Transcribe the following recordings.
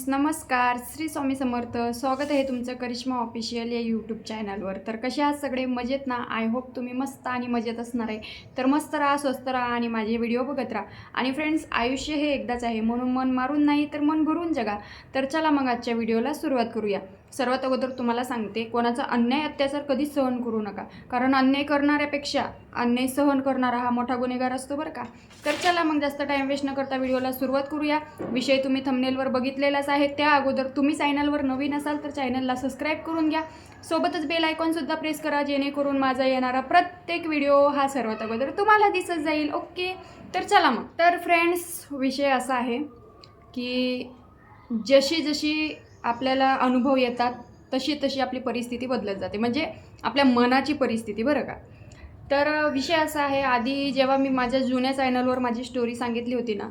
Friends नमस्कार श्री स्वामी समर्थ. स्वागत आहे तुमचं करिश्मा ऑफिशियल या यूट्यूब चॅनलवर तर कसे आहात सगळे? मजेत ना? आय होप तुम्ही मस्त आणि मजेत असणार आहे. तर मस्त राहा स्वस्त राहा आणि माझे व्हिडिओ बघत राहा. आणि फ्रेंड्स आयुष्य हे एकदाच आहे. म्हणून मन मारून नाही तर मन भरून जगा. तर चला मग आजच्या व्हिडिओला सुरुवात करूया. सर्वात अगोदर तुम्हाला सांगते कोणाचा अन्याय अत्याचार कधीच सहन करू नका. कारण अन्याय करणाऱ्यापेक्षा अन्याय सहन करणारा हा मोठा गुन्हेगार असतो बरं का. तर चला मग जास्त टाईम वेस्ट न करता व्हिडिओला सुरुवात करूया. विषय तुम्ही थंबनेलवर बघितलेलाच आहे. त्या अगोदर तुम्ही चॅनलवर नवीन असाल तर चॅनलला सबस्क्राईब करून घ्या. सोबतच बेल आयकॉनसुद्धा प्रेस करा जेणेकरून माझा येणारा प्रत्येक व्हिडिओ हा सर्वात अगोदर तुम्हाला दिसत जाईल. ओके तर चला मग. तर फ्रेंड्स विषय असा आहे की जशी जशी आपल्याला अनुभव येतात तशी तशी आपली परिस्थिती बदलत जाते. म्हणजे आपल्या मनाची परिस्थिती बरं का? तर विषय असा आहे आधी जेव्हा मी माझ्या जुन्या चॅनलवर माझी स्टोरी सांगितली होती ना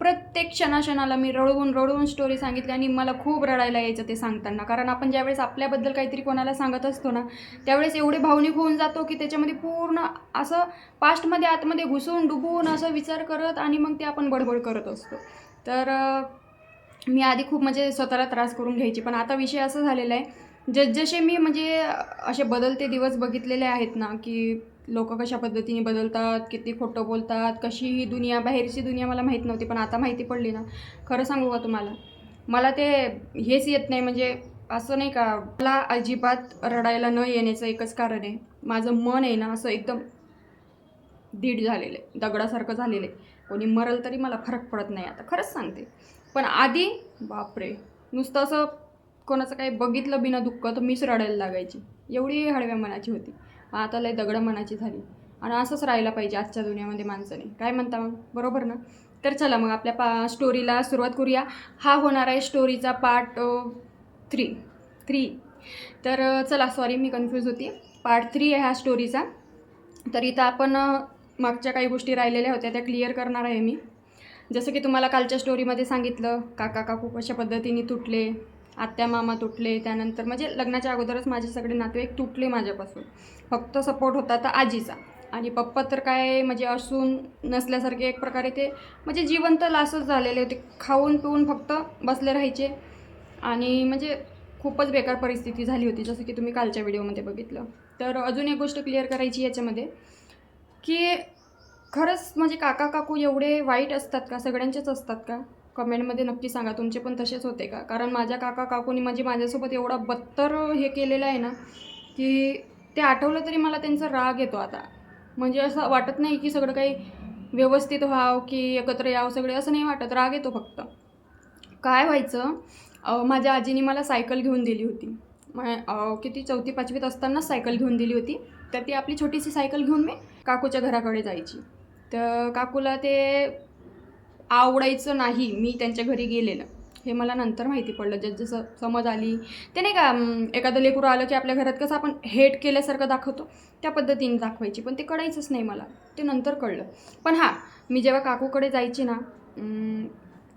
प्रत्येक क्षणाक्षणाला मी रडवून रडवून स्टोरी सांगितली आणि मला खूप रडायला यायचं ते सांगताना. कारण आपण ज्यावेळेस आपल्याबद्दल काहीतरी कोणाला सांगत असतो ना त्यावेळेस एवढे भावनिक होऊन जातो की त्याच्यामध्ये पूर्ण असं पास्टमध्ये आतमध्ये घुसून डुबून असं विचार करत आणि मग ते आपण बडबड करत असतो. तर मी आधी खूप म्हणजे स्वतःला त्रास करून घ्यायची पण आता विषय असं झालेला आहे जसजसे मी म्हणजे असे बदलते दिवस बघितलेले आहेत ना की लोक कशा पद्धतीने बदलतात किती खोटं बोलतात कशी ही दुनिया बाहेरची दुनिया मला माहीत नव्हती पण आता माहिती पडली ना. खरं सांगू का तुम्हाला? मला ते हेच येत नाही म्हणजे असं नाही का मला अजिबात रडायला न येण्याचं एकच कारण आहे. माझं मन आहे ना असं एकदम दीड झालेलं आहे दगडासारखं झालेलं आहे. कोणी मरल तरी मला फरक पडत नाही आता. खरंच सांगते. पण आधी बापरे नुसतं असं कोणाचं काही बघितलं बिना दुःख तर मीच रडायला लागायची. एवढी हळव्या मनाची होती. आता लय दगड मनाची झाली. आणि असंच राहायला पाहिजे आजच्या दुनियामध्ये माणसाने. काय म्हणता मग? बरोबर ना? तर चला मग आपल्या पा स्टोरीला सुरुवात करूया. हा होणार आहे स्टोरीचा पार्ट थ्री थ्री तर चला सॉरी मी कन्फ्यूज होती. पार्ट थ्री आहे हा स्टोरीचा तर इथं आपण मागच्या काही गोष्टी राहिलेल्या होत्या त्या क्लिअर करणार आहे मी. जसं की तुम्हाला कालच्या स्टोरीमध्ये सांगितलं काका काकू कशा पद्धतीने तुटले आत्या मामा तुटले त्यानंतर म्हणजे लग्नाच्या अगोदरच माझे सगळे नातेवाईक तुटले माझ्यापासून. फक्त सपोर्ट होता तर आजीचा. आणि पप्पा तर काय म्हणजे असून नसल्यासारखे एक प्रकारे ते म्हणजे जिवंत लासच झालेले होते. खाऊन पिऊन फक्त बसले राहायचे. आणि म्हणजे खूपच बेकार परिस्थिती झाली होती जसं की तुम्ही कालच्या व्हिडिओमध्ये बघितलं. तर अजून एक गोष्ट क्लिअर करायची याच्यामध्ये की खरंच म्हणजे काका काकू एवढे वाईट असतात का? सगळ्यांचेच असतात का? कमेंटमध्ये नक्की सांगा. तुमचे पण तसेच होते का? कारण माझ्या काका काकूनी म्हणजे माझ्यासोबत एवढा बत्तर हे केलेलं आहे ना की ते आठवलं तरी मला त्यांचा राग येतो आता. म्हणजे असं वाटत नाही की सगळं काही व्यवस्थित व्हावं की एकत्र यावं सगळे असं नाही वाटत. राग येतो फक्त. काय व्हायचं माझ्या आजीने मला सायकल घेऊन दिली होती. म- किती चौथी पाचवीत असतानाच सायकल घेऊन दिली होती. तर ती आपली छोटीशी सायकल घेऊन मी काकूच्या घराकडे जायची. तर काकूला ते आवडायचं नाही मी त्यांच्या घरी गेलेलं. हे मला नंतर माहिती पडलं. जस जसं समज आली ते नाही का एखादं लेकरू आलं की आपल्या घरात कसं आपण हेट केल्यासारखं दाखवतो त्या पद्धतीने दाखवायची. पण ते कळायचंच नाही मला. ते नंतर कळलं. पण हां मी जेव्हा काकूकडे जायची ना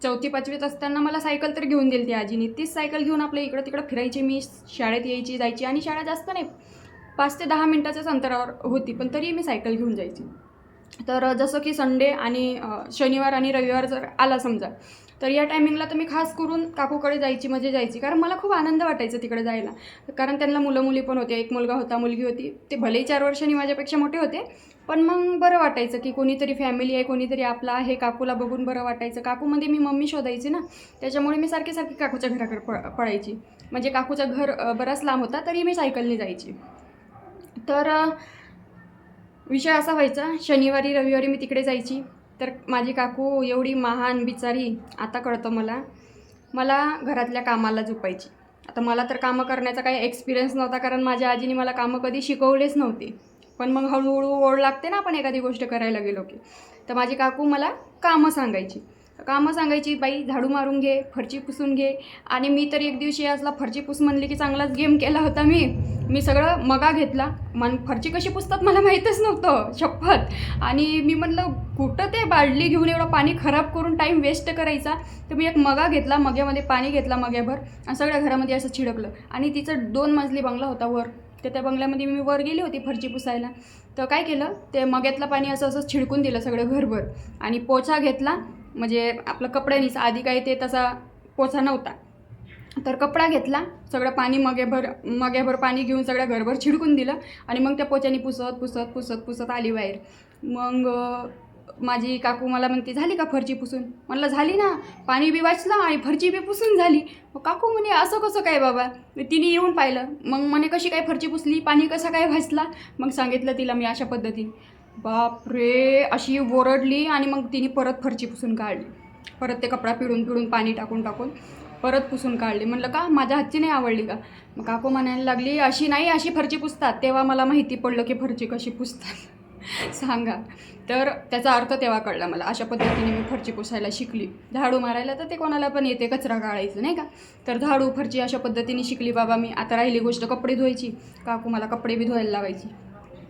चौथी पाचवीत असताना मला सायकल तर घेऊन दिली ती आजीने. तीच सायकल घेऊन आपल्या इकडं तिकडं फिरायची. मी शाळेत यायची जायची. आणि शाळा जास्त नाही पाच ते दहा मिनटाच्याच अंतरावर होती. पण तरी मी सायकल घेऊन जायची. तर जसं की संडे आणि शनिवार आणि रविवार जर आला समजा तर या टायमिंगला तर मी खास करून काकूकडे जायची म्हणजे जायची. कारण मला खूप आनंद वाटायचा तिकडे जायला. कारण त्यांना मुलं मुली पण होते एक मुलगा होता मुलगी होती. ते भलेही चार वर्षांनी माझ्यापेक्षा मोठे होते पण मग बरं वाटायचं की कोणीतरी फॅमिली आहे कोणीतरी आपला आहे काकूला बघून बरं वाटायचं. काकूमध्ये मी मम्मी शोधायची ना त्याच्यामुळे मी सारखी सारखी काकूच्या घराकडे प पळायची. म्हणजे काकूचं घर बराच लांब होता तरी मी सायकलने जायची. तर विषय असा व्हायचा शनिवारी रविवारी मी तिकडे जायची. तर माझी काकू एवढी महान बिचारी आता कळतं मला. मला घरातल्या कामाला झोपायची. आता मला तर कामं करण्याचा काही एक्सपिरियन्स नव्हता कारण माझ्या आजीने मला कामं कधी शिकवलेच नव्हते. पण मग हळूहळू ओढ लागते ना आपण एखादी गोष्ट करायला गेलो की. तर माझी काकू मला कामं सांगायची. कामं सांगायची बाई झाडू मारून घे फरची पुसून घे. आणि मी तर एक दिवशी असला फरची पुस म्हणली की चांगलाच गेम केला होता मी. मी सगळं मगा घेतला. मन फरची कशी पुसतात मला माहीतच नव्हतं शपथ. आणि मी म्हटलं कुठं ते बादली घेऊन एवढं पाणी खराब करून टाईम वेस्ट करायचा? तर मी एक मगा घेतला मग्यामध्ये पाणी घेतला मग्याभर. आणि सगळ्या घरामध्ये असं छिडकलं. आणि तिचं दोन मजली बंगला होता वर. तर त्या बंगल्यामध्ये मी वर गेली होती फरची पुसायला. तर काय केलं? ते मग्यातलं पाणी असं असं छिडकून दिलं सगळं घरभर. आणि पोछा घेतला. म्हणजे आपलं कपड्यानीच आधी काही ते तसा पोचा नव्हता. तर कपडा घेतला सगळं पाणी मगेभर मगेभर पाणी घेऊन सगळ्या घरभर छिडकून दिलं आणि मग त्या पोच्याने पुसत पुसत पुसत पुसत आली बाहेर. मग माझी काकू मला म्हणते झाली का फरची पुसून? म्हणलं झाली ना. पाणी बी वाचलं आणि फरची बी पुसून झाली. मग काकू म्हणे असं कसं काय बाबा? तिने येऊन पाहिलं. मग म्हणे कशी काय फरची पुसली? पाणी कसं काय वाचला? मग सांगितलं तिला मी अशा पद्धतीने. बापरे अशी ओरडली आणि मग तिने परत फरची पुसून काढली. परत ते कपडा पिळून पिळून पाणी टाकून टाकून परत पुसून काढली. म्हणलं का? माझ्या हातची नाही आवडली का? मग काकू म्हणायला लागली अशी नाही अशी फरची पुसतात. तेव्हा मला माहिती पडलं की फरची कशी पुसतात. सांगा. तर त्याचा अर्थ तेव्हा कळला मला. अशा पद्धतीने मी फरची पुसायला शिकली. झाडू मारायला तर ते कोणाला पण येते कचरा काढायचं नाही का? तर झाडू फरची अशा पद्धतीने शिकली बाबा मी आता राहिली गोष्ट कपडे धुवायची. काकू मला कपडे बी धुवायला लावायची.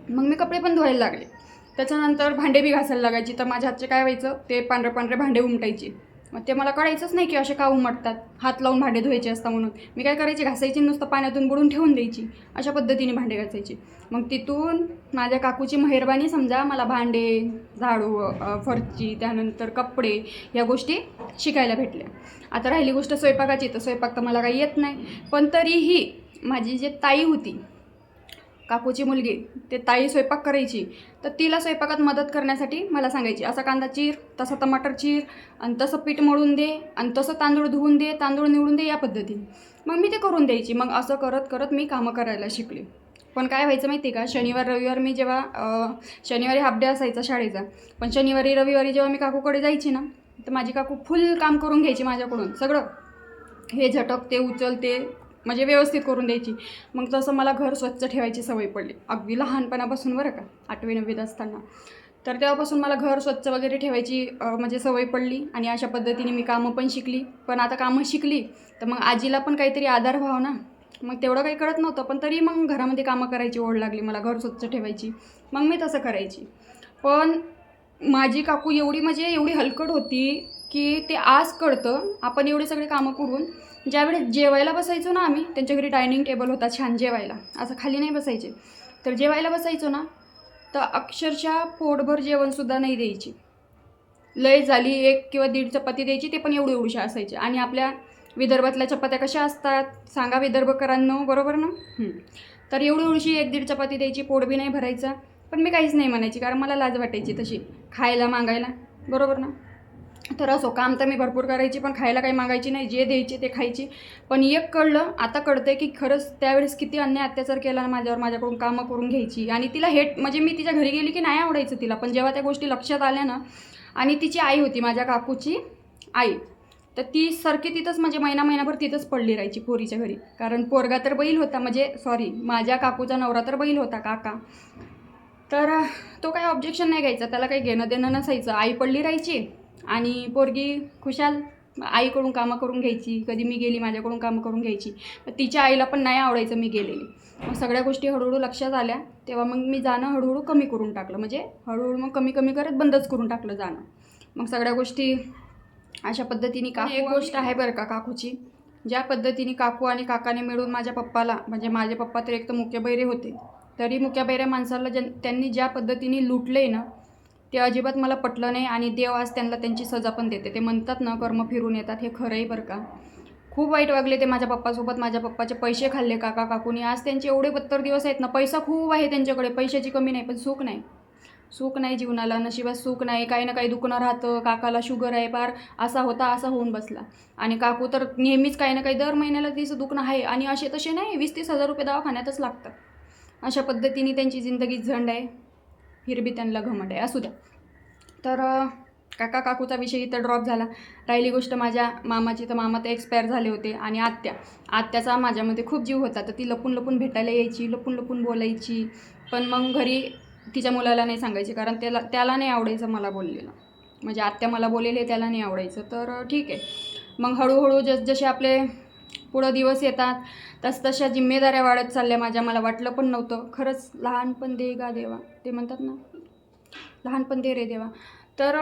मग मी कपडे पण धुवायला लागले. त्याच्यानंतर भांडे बी घासायला लागायची. तर माझ्या हातचे काय व्हायचं? ते पांढरे पांढरे भांडे उमटायचे. मग ते मला कळायचंच नाही की असे का उमटतात. हात लावून भांडे धुवायचे असतात म्हणून. मी काय करायची? घासायची नुसतं पाण्यातून बुडून ठेवून द्यायची. अशा पद्धतीने भांडे घासायची. मग तिथून माझ्या काकूची मेहरबानी समजा मला भांडे झाडू फरची त्यानंतर कपडे या गोष्टी शिकायला भेटल्या. आता राहिली गोष्ट स्वयंपाकाची. तर स्वयंपाक तर मला काही येत नाही. पण तरीही माझी जी ताई होती काकूची मुलगी ते ताई स्वयंपाक करायची. तर तिला स्वयंपाकात मदत करण्यासाठी मला सांगायची असा कांदा चीर तसा टमाटर चीर आणि तसं पीठ मळून दे आणि तसं तांदूळ धुवून दे तांदूळ निवडून दे या पद्धतीने मग मी ते करून द्यायची. मग असं करत करत मी कामं करायला शिकले. पण काय व्हायचं माहिती आहे का? शनिवार रविवार मी जेव्हा शनिवारी हाफ डे असायचा शाळेचा. पण शनिवारी रविवारी जेव्हा मी काकूकडे जायची ना तर माझी काकू फुल काम करून घ्यायची माझ्याकडून. सगळं. हे झटक ते उचल ते म्हणजे व्यवस्थित करून द्यायची. मग तसं मला घर स्वच्छ ठेवायची सवय पडली. अगदी लहानपणापासून बरं का आठवी नववीत असताना. तर तेव्हापासून मला घर स्वच्छ वगैरे ठेवायची म्हणजे सवय पडली आणि अशा पद्धतीने मी कामं पण शिकली. पण आता कामं शिकली तर मग आजीला पण काहीतरी आधार व्हावं ना. मग तेवढं काही कळत नव्हतं पण तरी मग घरामध्ये कामं करायची ओढ लागली मला घर स्वच्छ ठेवायची. मग मी तसं करायची. पण माझी काकू एवढी म्हणजे एवढी हलकट होती की ते आज कळतं आपण एवढे सगळे कामं करून ज्यावेळेस जेवायला बसायचो ना आम्ही त्यांच्या घरी डायनिंग टेबल होता छान जेवायला. असं खाली नाही बसायचे. तर जेवायला बसायचो ना तर अक्षरशः पोटभर जेवणसुद्धा नाही द्यायची. लय झाली एक किंवा दीड चपाती द्यायची ते पण एवढी एवढीशा असायची. आणि आपल्या विदर्भातल्या चपात्या कशा असतात सांगा विदर्भकरांनो बरोबर ना? तर एवढी एवढीशी एक दीड चपाती द्यायची पोट बी नाही भरायचा. पण मी काहीच नाही म्हणायची कारण मला लाज वाटायची तशी खायला मागायला. बरोबर ना? तर असो काम तर मी भरपूर करायची पण खायला काही मागायची नाही जे द्यायचे ते खायची. पण एक कळलं आता कळतंय की खरंच त्यावेळेस किती अन्याय अत्याचार केला ना माझ्यावर माझ्याकडून कामं करून घ्यायची. आणि तिला हेट म्हणजे मी तिच्या घरी गेली की नाही आवडायचं तिला पण जेव्हा त्या गोष्टी लक्षात आल्या ना आणि तिची आई होती माझ्या काकूची आई तर ती सारखी तिथंच म्हणजे महिना महिनाभर तिथंच पडली राहायची पोरीच्या घरी. कारण पोरगा तर बैल होता म्हणजे सॉरी माझ्या काकूचा नवरा तर बैल होता काका. तर तो काही ऑब्जेक्शन नाही घ्यायचा त्याला काही घेणं देणं नसायचं. आई पडली राहायची आणि पोरगी खुशाल आईकडून कामं करून घ्यायची. कधी मी गेली माझ्याकडून कामं करून घ्यायची. तिच्या आईला पण नाही आवडायचं मी गेलेली. मग सगळ्या गोष्टी हळूहळू लक्षात आल्या. तेव्हा मग मी जाणं हळूहळू कमी करून टाकलं. म्हणजे हळूहळू मग कमी कमी करत बंदच करून टाकलं जाणं. मग सगळ्या गोष्टी अशा पद्धतीने काकू एक गोष्ट आहे बरं का काकूची. ज्या पद्धतीने काकू आणि काकाने मिळून माझ्या पप्पाला म्हणजे माझे पप्पा तर एक तर मुख्य बैरे होते. तरी मुख्या बैऱ्या माणसाला ज्यां त्यांनी ज्या पद्धतीने लुटले ना ते अजिबात मला पटलं नाही आणि देव आज त्यांना त्यांची सजा पण देते. ते म्हणतात ना कर्म फिरून येतात हे खरंही बरं का. खूप वाईट वागले ते माझ्या पप्पासोबत. माझ्या पप्पाचे पैसे खाल्ले काका काकूनी. आज त्यांचे एवढे बत्तर दिवस आहेत ना पैसा खूप आहे त्यांच्याकडे. पैशाची कमी नाही पण सुख नाही. सुख नाही जीवनाला नशिबात सुख नाही. काही ना काही दुखणं राहतं. काकाला शुगर आहे पार असा होता असा होऊन बसला. आणि काकू तर नेहमीच काही ना काही दर महिन्याला तिचं दुखणं आहे. आणि असे तसे नाही. वीस तीस हजार रुपये दवाखान्यातच लागतात. अशा पद्धतीने त्यांची जिंदगी झंड आहे. हिरबी त्यांना घमट आहे. असू द्या. तर काका काकूचा विषय इथं ड्रॉप झाला. राहिली गोष्ट माझ्या मामाची. तर मामा तर एक्सपायर झाले होते. आणि आत्या आत्याचा माझ्यामध्ये खूप जीव होता. तर ती लपून लपून भेटायला यायची लपून लपून बोलायची. पण मग घरी तिच्या मुलाला नाही सांगायची. कारण त्याला त्याला नाही आवडायचं मला बोललेलं. म्हणजे आत्या मला बोलेले त्याला नाही आवडायचं. तर ठीक आहे. मग हळूहळू जस जसे आपले पुढं दिवस येतात. तस तशा जिम्मेदाऱ्या वाढत चालल्या माझ्या. मला वाटलं पण नव्हतं. खरंच लहानपण दे गा देवा. ते म्हणतात ना लहानपण दे रे देवा. तर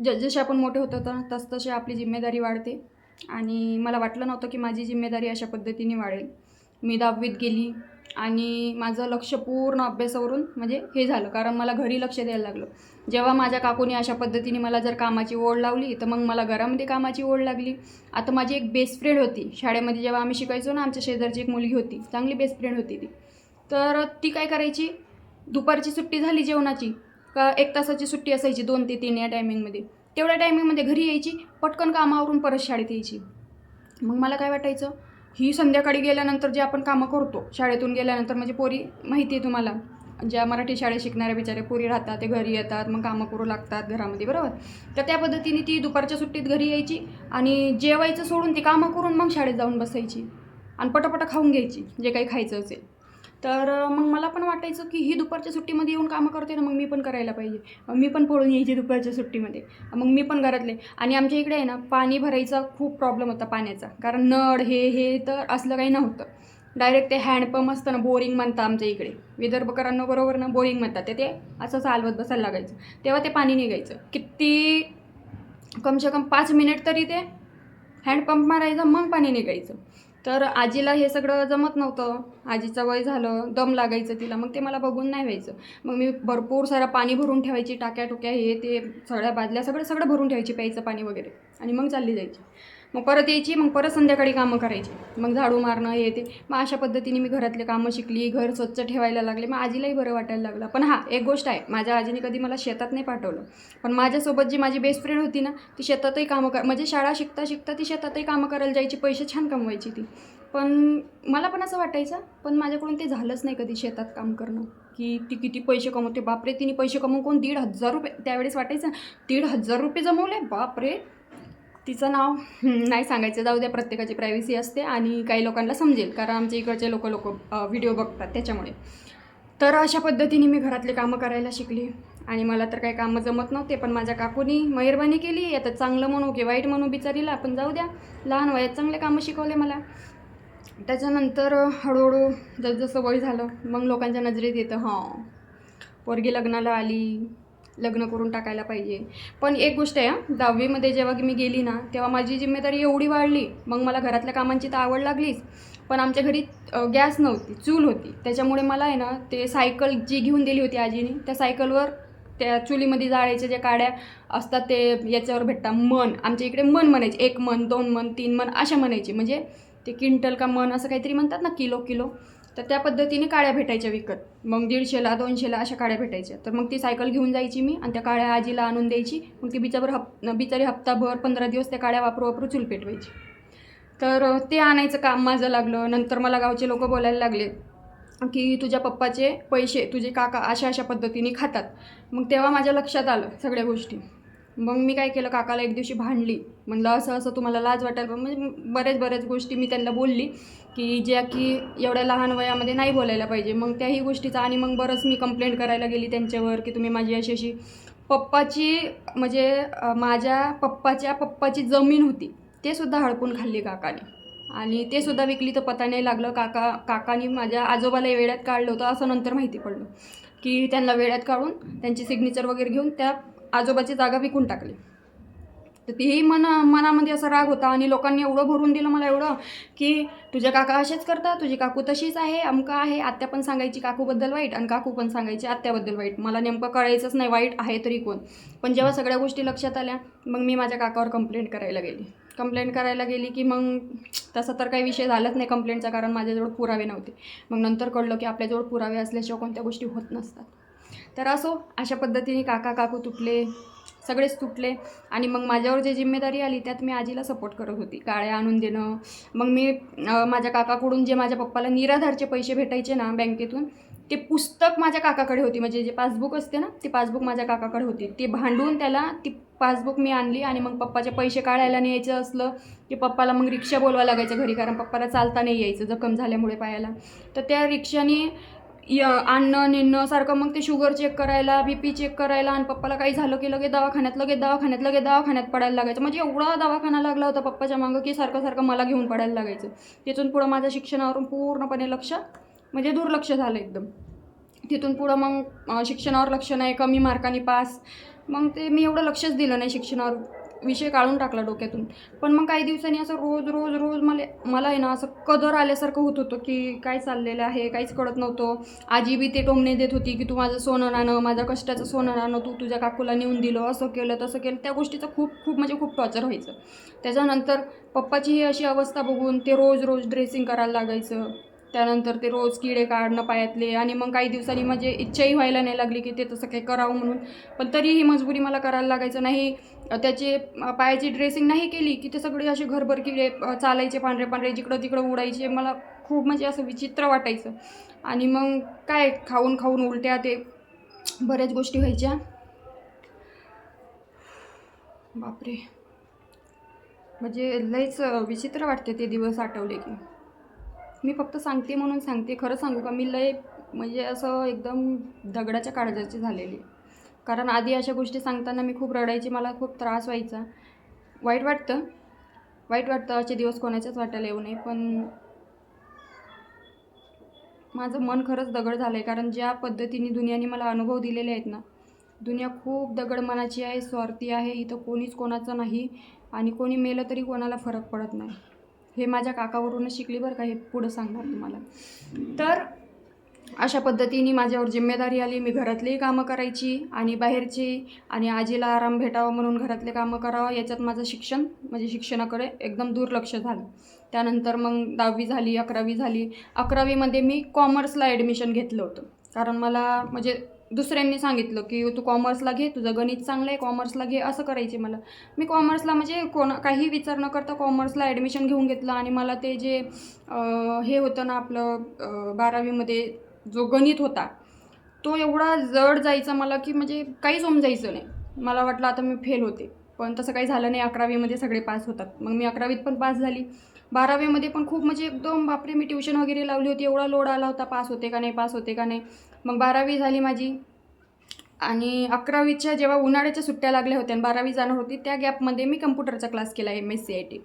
ज जसे आपण मोठे होतो तर तसतशी आपली जिम्मेदारी वाढते. आणि मला वाटलं नव्हतं की माझी जिम्मेदारी अशा पद्धतीने वाढेल. मी दहावीत गेली. आणि माझं लक्ष पूर्ण अभ्यासावरून म्हणजे हे झालं कारण मला घरी लक्ष द्यायला लागलं. जेव्हा माझ्या काकूने अशा पद्धतीने मला जर कामाची ओढ लावली तर मग मला घरामध्ये कामाची ओढ लागली. आता माझी एक बेस्ट फ्रेंड होती. शाळेमध्ये जेव्हा आम्ही शिकायचो ना आमच्या शेजारची एक मुलगी होती. चांगली बेस्ट फ्रेंड होती ती. तर ती काय करायची? दुपारची सुट्टी झाली जेवणाची. का एक तासाची सुट्टी असायची दोन ते तीन या टायमिंगमध्ये तेवढ्या टायमिंगमध्ये घरी यायची पटकन कामावरून परत शाळेत यायची. मग मला काय वाटायचं? ही संध्याकाळी गेल्यानंतर जे आपण कामं करतो शाळेतून गेल्यानंतर म्हणजे पोरी माहिती आहे तुम्हाला ज्या मराठी शाळेत शिकणाऱ्या बिचारे पोरी राहतात ते घरी येतात मग कामं करू लागतात घरामध्ये बरोबर? तर त्या पद्धतीने ती दुपारच्या सुट्टीत घरी यायची आणि जेवायचं सोडून ती कामं करून मग शाळेत जाऊन बसायची आणि पटापटा खाऊन घ्यायची जे काही खायचं असेल. तर मग मला पण वाटायचं की ही दुपारच्या सुट्टीमध्ये येऊन कामं करते ना मग मी पण करायला पाहिजे. मग मी पण पळून यायची दुपारच्या सुट्टीमध्ये. मग मी पण घरातले. आणि आमच्या इकडे आहे ना पाणी भरायचा खूप प्रॉब्लेम होता पाण्याचा. कारण नळ हे हे तर असलं काही नव्हतं. डायरेक्ट ते हँडपंप असतं ना बोरिंग म्हणतात आमच्या इकडे. विदर्भकरांना बरोबर ना बोरिंग म्हणतात. ते ते असं चालवत बसायला लागायचं. तेव्हा ते पाणी निघायचं. किती कमसे कम पाच मिनिट तरी ते हँडपंप मारायचं मग पाणी निघायचं. तर आजीला हे सगळं जमत नव्हतं. आजीचं वय झालं दम लागायचं तिला. मग ते मला बघून नाही व्हायचं. मग मी भरपूर सारं पाणी भरून ठेवायची टाक्या टुक्या हे ते सगळ्या बादल्या सगळं सगळं भरून ठेवायची प्यायचं पाणी वगैरे. आणि मग चालली जायची. मग परत यायची मग परत संध्याकाळी कामं करायची. मग झाडू मारणं हे ते. मग अशा पद्धतीने मी घरातले कामं शिकली घर स्वच्छ ठेवायला लागले. मग आजीलाही बरं वाटायला लागलं. पण हां एक गोष्ट आहे. माझ्या आजीने कधी मला शेतात नाही पाठवलं. पण माझ्यासोबत जी माझी बेस्ट फ्रेंड होती ना ती शेतातही कामं कर म्हणजे शाळा शिकता शिकता ती शेतातही कामं करायला जायची पैसे छान कमवायची ती. पण मला पण असं वाटायचं पण माझ्याकडून ते झालंच नाही कधी शेतात काम करणं. की ती किती पैसे कमवते. बापरे तिने पैसे कमवून कोण दीड हजार रुपये त्यावेळेस वाटायचं दीड हजार रुपये जमवले? बापरे. तिचं नाव नाही सांगायचं जाऊ द्या प्रत्येकाची प्रायव्हसी असते आणि काही लोकांना समजेल कारण आमच्या इकडचे लोक लोक व्हिडिओ बघतात त्याच्यामुळे. तर अशा पद्धतीने मी घरातले कामं करायला शिकली. आणि मला तर काही कामं जमत नव्हते पण माझ्या काकूनी मेहरबानी केली आता चांगलं म्हणू की वाईट म्हणू बिचारीला पण जाऊ द्या लहान वयात चांगले कामं शिकवले मला. त्याच्यानंतर हळूहळू जसजसं वय झालं मग लोकांच्या नजरेत येतं हां पोरगी लग्नाला आली लग्न करून टाकायला पाहिजे. पण एक गोष्ट आहे हां दहावीमध्ये जेव्हा की मी गेली ना तेव्हा माझी जिम्मेदारी एवढी वाढली. मग मला घरातल्या कामांची तर आवड लागलीच. पण आमच्या घरी गॅस नव्हती चूल होती. त्याच्यामुळे मला आहे ना ते सायकल जी घेऊन दिली होती आजीने त्या सायकलवर त्या चुलीमध्ये जाळ्याच्या ज्या काड्या असतात ते याच्यावर भेटतात मन आमच्या इकडे मन म्हणायचे. एक मन दोन मन तीन मन अशा म्हणायचे. म्हणजे ते क्विंटल का मन असं काहीतरी म्हणतात ना किलो किलो. तर त्या पद्धतीने काड्या भेटायच्या विकत. मग दीडशेला दोनशेला अशा काड्या भेटायच्या. तर मग ती सायकल घेऊन जायची मी आणि त्या काळ्या आजीला आणून द्यायची. मग ती बिचाभर हप बिचारी हप्ताभर पंधरा दिवस त्या काड्या वापरू वापरू चूल पेटवायची तर ते आणायचं काम माझं लागलं. नंतर मला गावचे लोक बोलायला लागले की तुझ्या पप्पाचे पैसे तुझे काका अशा अशा पद्धतीने खातात. मग तेव्हा माझ्या लक्षात आलं सगळ्या गोष्टी. मग मी काय केलं? काकाला एक दिवशी भांडली. म्हणलं असं असं तुम्हाला लाज वाटायला पण म्हणजे बऱ्याच बऱ्याच गोष्टी मी त्यांना बोलली की ज्या की एवढ्या लहान वयामध्ये नाही बोलायला पाहिजे. मग त्याही गोष्टीचा आणि मग बरंच मी कंप्लेंट करायला गेली त्यांच्यावर की तुम्ही माझी अशी अशी पप्पाची म्हणजे माझ्या पप्पाच्या पप्पाची जमीन होती. ते सुद्धा हडपून खाल्ली काकाने. आणि ते सुद्धा विकली तर पता नाही लागलं. काका काकानी माझ्या आजोबाला वेळ्यात काढलं होतं असं नंतर माहिती पडलं. की त्यांना वेळ्यात काढून त्यांची सिग्नेचर वगैरे घेऊन त्या आजोबाची जागा विकून टाकली. तर तीही मन मनामध्ये असा राग होता आणि लोकांनी एवढं भरून दिलं मला एवढं की तुझे काका असेच करतात तुझी काकू तशीच आहे अमका आहे आत्या पण सांगायची काकूबद्दल वाईट आणि काकू पण सांगायची आत्याबद्दल वाईट. मला नेमकं कळायचंच नाही वाईट आहे तरी कोण. पण जेव्हा सगळ्या गोष्टी लक्षात आल्या मग मी माझ्या काकावर कंप्लेंट करायला गेली. कंप्लेंट करायला गेली की मग तसा तर काही विषय झालाच नाही कंप्लेंटचा कारण माझ्याजवळ पुरावे नव्हते. मग नंतर कळलं की आपल्याजवळ पुरावे असल्याशिवाय कोणत्या गोष्टी होत नसतात. तर असो अशा पद्धतीने काका काकू तुटले सगळेच तुटले. आणि मग माझ्यावर जे जिम्मेदारी आली त्यात मी आजीला सपोर्ट करत होती. काळ्या आणून देणं. मग मी माझ्या काकाकडून जे माझ्या पप्पाला निराधारचे पैसे भेटायचे ना बँकेतून ते पुस्तक माझ्या काकाकडे होती. म्हणजे जे पासबुक असते ना ती पासबुक माझ्या काकाकडे होती. ते भांडून त्याला ती पासबुक मी आणली आणि मग पप्पाचे पैसे काढायला न्यायचं असलं की पप्पाला मग रिक्षा बोलवा लागायचं घरी कारण पप्पाला चालता नाही यायचं जखम झाल्यामुळे पायाला. तर त्या रिक्षाने य आणणं नेणं सारखं मग ते शुगर चेक करायला बी पी चेक करायला आणि पप्पाला काही झालं की लगेच दवाखान्यात लगेच दवाखान्यात लगेच दवाखान्यात पडायला लागायचं. म्हणजे एवढा दवाखाना लागला होता पप्पाच्या मागं की सारखं सारखं मला घेऊन पडायला लागायचं. तिथून पुढं माझ्या शिक्षणावरून पूर्णपणे लक्ष म्हणजे दुर्लक्ष झालं एकदम. तिथून पुढं मग शिक्षणावर लक्ष नाही कमी मार्काने पास मग ते मी एवढं लक्षच दिलं नाही शिक्षणावर. विषय काढून टाकला डोक्यातून. पण मग काही दिवसांनी असं रोज रोज रोज मला मला आहे ना असं कदर आल्यासारखं होत होतं की काय चाललेलं आहे काहीच कळत नव्हतं. आजी बी ते टोमणे देत होती की तू माझं सोनं नाणं माझ्या कष्टाचं सोनं नाणं तू तुझ्या काकूला नेऊन दिलं असं केलं तसं केलं. त्या गोष्टीचं खूप खूप म्हणजे खूप टॉर्चर व्हायचं. त्याच्यानंतर पप्पाची ही अशी अवस्था बघून ते रोज रोज ड्रेसिंग करायला लागायचं. त्यानंतर ते रोज किडे काढणं पायातले आणि मग काही दिवसांनी म्हणजे इच्छाही व्हायला नाही लागली की ते तसं काही करावं म्हणून. पण तरीही मजबुरी मला करायला लागायचं नाही. त्याचे पायाची ड्रेसिंग नाही केली की ते सगळे असे घरभर किडे चालायचे पांढरे पांढरे जिकडं तिकडं उडायचे. मला खूप म्हणजे असं विचित्र वाटायचं. आणि मग काय खाऊन खाऊन उलट्या ते बऱ्याच गोष्टी व्हायच्या. बापरे. म्हणजे लईच विचित्र वाटते ते दिवस आठवले की. मी फक्त सांगते म्हणून सांगते. खरं सांगू का? मी लय म्हणजे असं एकदम दगडाच्या काळजाची झालेली. कारण आधी अशा गोष्टी सांगताना मी खूप रडायची. मला खूप त्रास व्हायचा. वाईट वाटतं. वाईट वाटतं. असे दिवस कोणाच्याच वाटायला येऊ नये. पण माझं मन खरंच दगड झालं आहे कारण ज्या पद्धतीने दुनियाने मला अनुभव दिलेले आहेत ना दुनिया खूप दगड मनाची आहे स्वार्थी आहे. इथं कोणीच कोणाचं नाही आणि कोणी मेलं तरी कोणाला फरक पडत नाही. हे माझ्या काकावरूनच शिकली बरं का हे पुढं सांगणार तुम्हाला. तर अशा पद्धतीने माझ्यावर जिम्मेदारी आली. मी घरातलीही कामं करायची आणि बाहेरची आणि आजीला आराम भेटावा म्हणून घरातले कामं करावं याच्यात माझं शिक्षण म्हणजे शिक्षणाकडे एकदम दुर्लक्ष झालं. त्यानंतर मग दहावी झाली अकरावी झाली. अकरावीमध्ये मी कॉमर्सला ॲडमिशन घेतलं होतं. कारण मला म्हणजे दुसऱ्यांनी सांगितलं की तू कॉमर्सला घे तुझं गणित चांगलं आहे कॉमर्सला घे असं करायचे मला. मी कॉमर्सला म्हणजे कोण काही विचार न करता कॉमर्सला ॲडमिशन घेऊन घेतलं आणि मला ते जे हे होतं ना आपलं बारावीमध्ये जो गणित होता तो एवढा जड जायचा मला की म्हणजे काही समजायचं नाही. मला वाटलं आता मी फेल होते. पण तसं काही झालं नाही. अकरावीमध्ये सगळे पास होतात. मग मी अकरावीत पण पास झाली. बारावीमध्ये पण खूप म्हणजे एकदम बापरे मी ट्युशन वगैरे लावली होती. एवढा लोड आला होता. पास होते का नाही? पास होते का नाही? मग बारावी झाली माझी. आणि अकरावीच्या जेव्हा उन्हाळ्याच्या सुट्ट्या लागल्या होत्या आणि बारावी जाणार होती त्या गॅपमध्ये मी कम्प्युटरचा क्लास केला M S C I T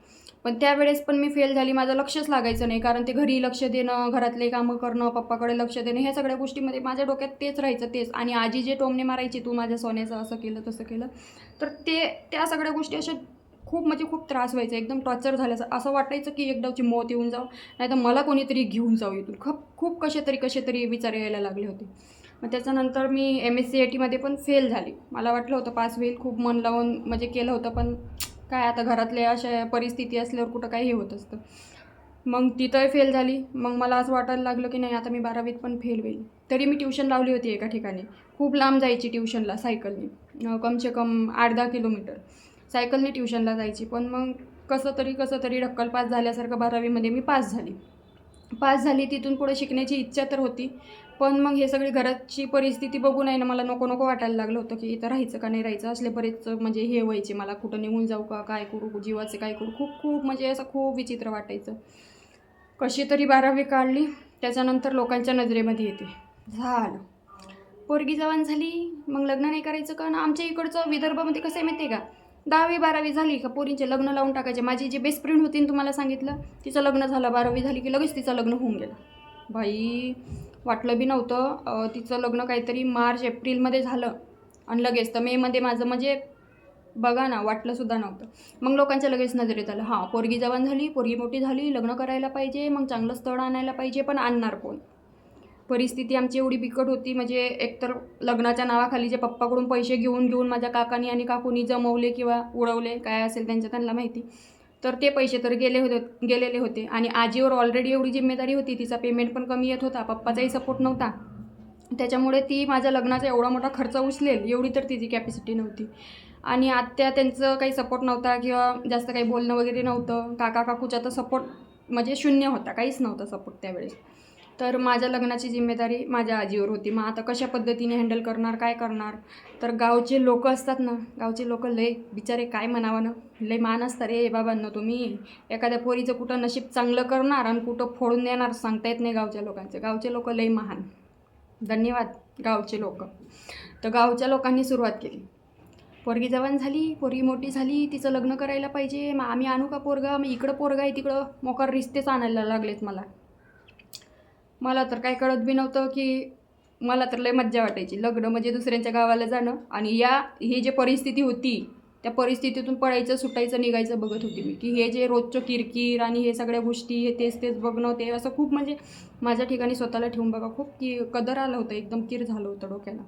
पण त्यावेळेस पण मी फेल झाली माझं लक्षच लागायचं नाही कारण ते घरी लक्ष देणं घरातले कामं करणं पप्पाकडे लक्ष देणं ह्या सगळ्या गोष्टीमध्ये माझ्या डोक्यात तेच राहायचं तेच. आणि आजी जे टोमणे मारायची तू माझ्या सोन्याचं असं केलं तसं केलं. तर ते त्या सगळ्या गोष्टी अशा खूप म्हणजे खूप त्रास व्हायचा एकदम टॉर्चर झाल्याचं असं वाटायचं की एकदाची मौत येऊन जावं नाही तर मला कोणीतरी घेऊन जाऊ इथून. खूप खूप कसे तरी कसे तरी विचार यायला लागले होते. मग त्याच्यानंतर मी एम एस सी ए टीमध्ये पण फेल झाली. मला वाटलं होतं पास होईल खूप मन लावून म्हणजे केलं होतं पण काय आता घरातल्या अशा परिस्थिती असल्यावर कुठं काय हे होत असतं. मग तिथंही फेल झाली. मग मला असं वाटायला लागलं की नाही आता मी बारावीत पण फेल होईल. तरी मी ट्युशन लावली होती एका ठिकाणी. खूप लांब जायची ट्युशनला सायकलने कमसे कम आठ दहा किलोमीटर. सायकलने ट्युशनला जायची. पण मग कसं तरी कसं तरी ढक्कल पास झाल्यासारखं बारावीमध्ये मी पास झाली. पास झाली तिथून पुढे शिकण्याची इच्छा तर होती. पण मग हे सगळी घराची परिस्थिती बघून आहे ना मला नको नको वाटायला लागलं होतं की इथं राहायचं का नाही राहायचं? असले बरेच म्हणजे हे व्हायचे मला कुठं निघून जाऊ का काय करू जीवाचे काय करू? खूप खूप म्हणजे असं खूप विचित्र वाटायचं. कशी तरी बारावी काढली त्याच्यानंतर लोकांच्या नजरेमध्ये येते. झालं. पोरगी जवान झाली मग लग्न नाही करायचं का? ना आमच्या इकडचं विदर्भामध्ये कसं आहे माहिती आहे का? दहावी बारावी झाली का पोरींचे लग्न लावून टाकायचे. माझी जी बेस्ट फ्रेंड होती तुम्हाला सांगितलं तिचं लग्न झालं बारावी झाली की लगेच तिचं लग्न होऊन गेलं. बाई वाटलं बी नव्हतं तिचं लग्न काहीतरी मार्च एप्रिलमध्ये झालं. आणि लगेच तर मेमध्ये माझं म्हणजे बघा ना वाटलंसुद्धा नव्हतं. मग लोकांच्या लगेच नजरेत आलं हां पोरगी जवान झाली पोरगी मोठी झाली लग्न करायला पाहिजे मग चांगलं स्थळ आणायला पाहिजे पण आणणार कोण? परिस्थिती आमची एवढी बिकट होती. म्हणजे एकतर लग्नाच्या नावाखाली जे पप्पाकडून पैसे घेऊन घेऊन माझ्या काकानी आणि काकूनी जमवले किंवा उडवले काय असेल त्यांच्या त्यांना माहिती. तर ते पैसे तर गेले होते गेलेले होते. आणि आजीवर ऑलरेडी एवढी जिम्मेदारी होती. तिचा पेमेंट पण कमी येत होता. पप्पाचाही सपोर्ट नव्हता. त्याच्यामुळे ती माझ्या लग्नाचा एवढा मोठा खर्च उचलेल एवढी तर तिची कॅपॅसिटी नव्हती. आणि आत्या त्यांचं काही सपोर्ट नव्हता किंवा जास्त काही बोलणं वगैरे नव्हतं. काका काकूचा तर सपोर्ट म्हणजे शून्य होता. काहीच नव्हता सपोर्ट त्यावेळेस. तर माझ्या लग्नाची जिम्मेदारी माझ्या आजीवर होती. मग आता कशा पद्धतीने हँडल करणार काय करणार? तर गावचे लोक असतात ना गावचे लोक लय बिचारे काय म्हणावं ना? लय मान असतात. रे बाबांना तुम्ही एखाद्या पोरीचं कुठं नशीब चांगलं करणार आणि कुठं फोडून देणार सांगता येत नाही गावच्या लोकांचे. गावचे लोक लय महान. धन्यवाद गावचे लोक. तर गावच्या लोकांनी सुरुवात केली. पोरगी जवान झाली पोरगी मोठी झाली तिचं लग्न करायला पाहिजे. मग आम्ही आणू का पोरगा? मग इकडं पोरगा आहे तिकडं. मोकार रिश्तेच आणायला लागलेत मला. मला तर काय कळत बी नव्हतं की मला तर लय मज्जा वाटायची. लग्न म्हणजे दुसऱ्यांच्या गावाला जाणं आणि या ही जी परिस्थिती होती त्या परिस्थितीतून पळायचं सुटायचं निघायचं बघत होती मी. की हे जे रोजचं किरकिर आणि हे सगळ्या गोष्टी हे तेच तेच बघणं ते असं खूप म्हणजे माझ्या ठिकाणी स्वतःला ठेवून बघा खूप की कदर आलं होतं एकदम किर झालं होतं डोक्याला.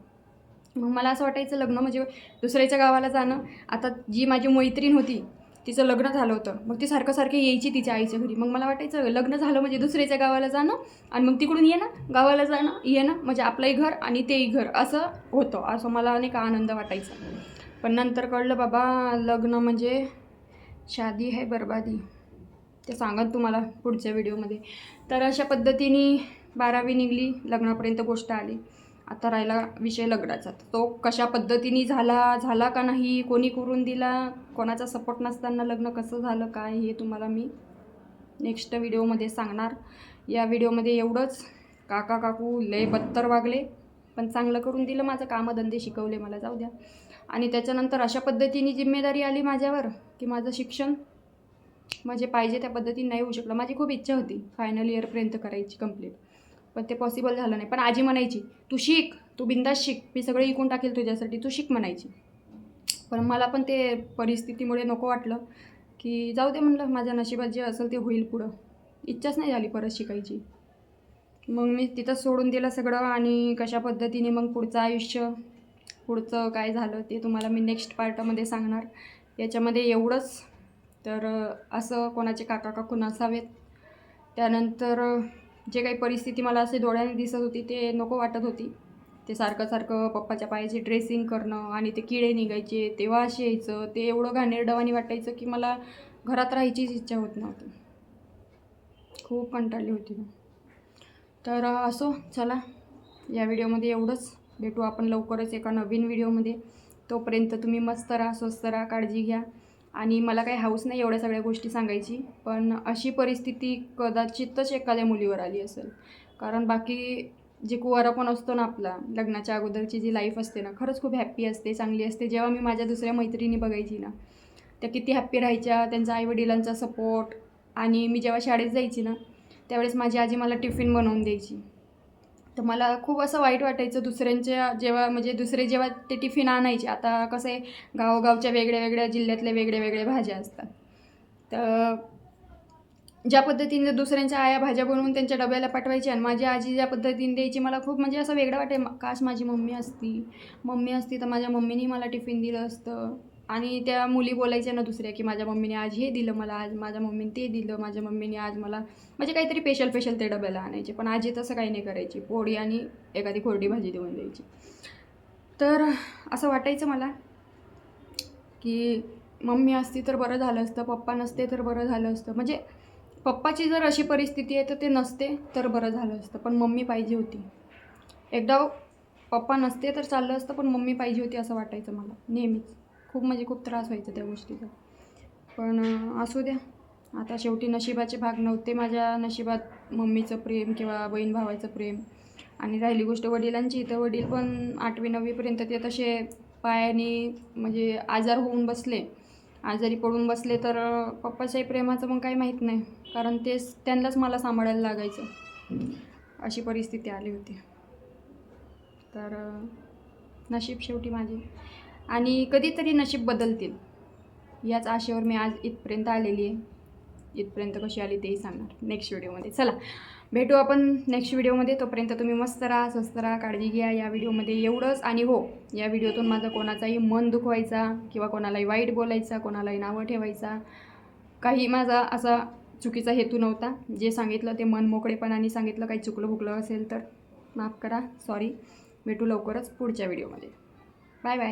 मग मला असं वाटायचं लग्न म्हणजे दुसऱ्याच्या गावाला जाणं. आता जी माझी मैत्रीण होती तिचं लग्न झालं होतं. मग ती सारखं सारखं यायची तिच्या आईच्या घरी. मग मला वाटायचं लग्न झालं म्हणजे दुसऱ्याच्या गावाला जाणं आणि मग तिकडून ये ना गावाला जाणं ये ना म्हणजे आपलंही घर आणि तेही घर असं होतं. असं मला अनेक आनंद वाटायचा. पण नंतर कळलं बाबा लग्न म्हणजे शादी है बर्बादी. ते सांगत तुम्हाला पुढच्या व्हिडिओमध्ये. तर अशा पद्धतीने बारावी निघली लग्नापर्यंत गोष्ट आली. आता राहिला विषय लग्नाचा. तो कशा पद्धतीने झाला झाला का नाही कोणी करून दिला कोणाचा सपोर्ट नसताना लग्न कसं झालं काय हे तुम्हाला मी नेक्स्ट व्हिडिओमध्ये सांगणार. या व्हिडिओमध्ये एवढंच. काका काकू लय बत्तर वागले पण चांगलं करून दिलं माझं कामधंदे शिकवले मला जाऊ द्या. आणि त्याच्यानंतर अशा पद्धतीने जिम्मेदारी आली माझ्यावर की माझं शिक्षण म्हणजे पाहिजे त्या पद्धतीने नाही होऊ शकलं. माझी खूप इच्छा होती फायनल इयरपर्यंत करायची कंप्लीट पण ते पॉसिबल झालं नाही. पण आजी म्हणायची तू शिक तू बिंदास शिक मी सगळं इकून टाकेल तुझ्यासाठी तू शिक म्हणायची. पण मला पण ते परिस्थितीमुळे नको वाटलं की जाऊ दे म्हणलं माझ्या नशिबात जे असेल ते होईल पुढं. इच्छाच नाही झाली परत शिकायची. मग मी तिथं सोडून दिलं सगळं आणि कशा पद्धतीने मग पुढचं आयुष्य पुढचं काय झालं ते तुम्हाला मी नेक्स्ट पार्टमध्ये सांगणार. याच्यामध्ये एवढंच. तर असं कोणाचे काका काकू नसावेत. त्यानंतर जे काही परिस्थिती मला असे डोळ्याने दिसत होती ते नको वाटत होती. ते सारखं सारखं पप्पाच्या पायाची ड्रेसिंग करणं आणि ते किडे निघायचे ते वाश यायचं ते एवढं घाणेरडवानी वाटायचं की मला घरात राहायचीच इच्छा होत नव्हती. खूप कंटाळली होती तर असो चला. या व्हिडिओमध्ये एवढंच. भेटू आपण लवकरच एका नवीन व्हिडिओमध्ये. तोपर्यंत तुम्ही मस्त राहा स्वस्त राहा काळजी घ्या. आणि मला काही हाऊस नाही एवढ्या सगळ्या गोष्टी सांगायची पण अशी परिस्थिती कदाचितच एखाद्या मुलीवर आली असेल. कारण बाकी जे कुवारा पण असतो ना आपला लग्नाच्या अगोदरची जी लाईफ असते ना खरंच खूप हॅप्पी असते चांगली असते. जेव्हा मी माझ्या दुसऱ्या मैत्रिणी बघायची ना त्या किती हॅप्पी राहायच्या त्यांच्या आईवडिलांचा सपोर्ट आणि मी जेव्हा शाळेत जायची ना त्यावेळेस माझी आजी मला टिफिन बनवून द्यायची. तर मला खूप असं वाईट वाटायचं दुसऱ्यांच्या जेव्हा म्हणजे दुसरे जेव्हा ते टिफिन आणायचे आता कसं आहे गावोगावच्या वेगळ्या वेगळ्या जिल्ह्यातल्या वेगळ्या वेगळ्या भाज्या असतात. तर ज्या पद्धतीने दुसऱ्यांच्या आया भाज्या बनवून त्यांच्या डब्याला पाठवायची आणि माझी आजी ज्या पद्धतीने द्यायची मला खूप म्हणजे असं वेगळं वाटे काश माझी मम्मी असती मम्मी असती तर माझ्या मम्मीनी मला टिफिन दिलं असतं. आणि त्या मुली बोलायच्या ना दुसऱ्या की माझ्या मम्मीने आज हे दिलं मला आज माझ्या मम्मीने ते दिलं माझ्या मम्मीने आज मला म्हणजे काहीतरी स्पेशल स्पेशल ते डब्याला आणायचे. पण आजी तसं काही नाही करायची. पोळी आणि एखादी कोरडी भाजी देऊन द्यायची. तर असं वाटायचं मला की मम्मी असती तर बरं झालं असतं पप्पा नसते तर बरं झालं असतं. म्हणजे पप्पाची जर अशी परिस्थिती आहे तर ते नसते तर बरं झालं असतं. पण मम्मी पाहिजे होती. एकदा पप्पा नसते तर चाललं असतं पण मम्मी पाहिजे होती असं वाटायचं मला नेहमीच. खूप म्हणजे खूप त्रास व्हायचा त्या गोष्टीचा. पण असू द्या. आता शेवटी नशिबाचे भाग नव्हते माझ्या नशिबात मम्मीचं प्रेम किंवा बहीण भावाचं प्रेम आणि राहिली गोष्ट वडिलांची तर वडील पण आठवी नववीपर्यंत ते तसे पायाने म्हणजे आजार होऊन बसले. आजारी पडून बसले तर पप्पाच्याही प्रेमाचं मग काही माहीत नाही. कारण तेच त्यांनाच मला सांभाळायला लागायचं. अशी परिस्थिती आली होती. तर नशीब शेवटी माझी. आणि कधीतरी नशीब बदलतील. याच आशेवर मी आज इथपर्यंत आलेली आहे. इथपर्यंत कशी आली तेही सांगणार. नेक्स्ट व्हिडिओमध्ये चला भेटू आपण नेक्स्ट व्हिडिओमध्ये तोपर्यंत तुम्ही मस्त राहा स्वस्त राहा काळजी घ्या. या व्हिडिओमध्ये एवढंच आणि हो या व्हिडिओतून माझं कोणाचाही मन दुखवायचा किंवा कोणालाही वाईट बोलायचा कोणालाही नावं ठेवायचा काही माझा असा चुकीचा हेतू नव्हता. जे सांगितलं ते मन मोकळेपणाने सांगितलं काही चुकलं भुकलं असेल तर माफ करा. सॉरी भेटू लवकरच पुढच्या व्हिडिओमध्ये बाय बाय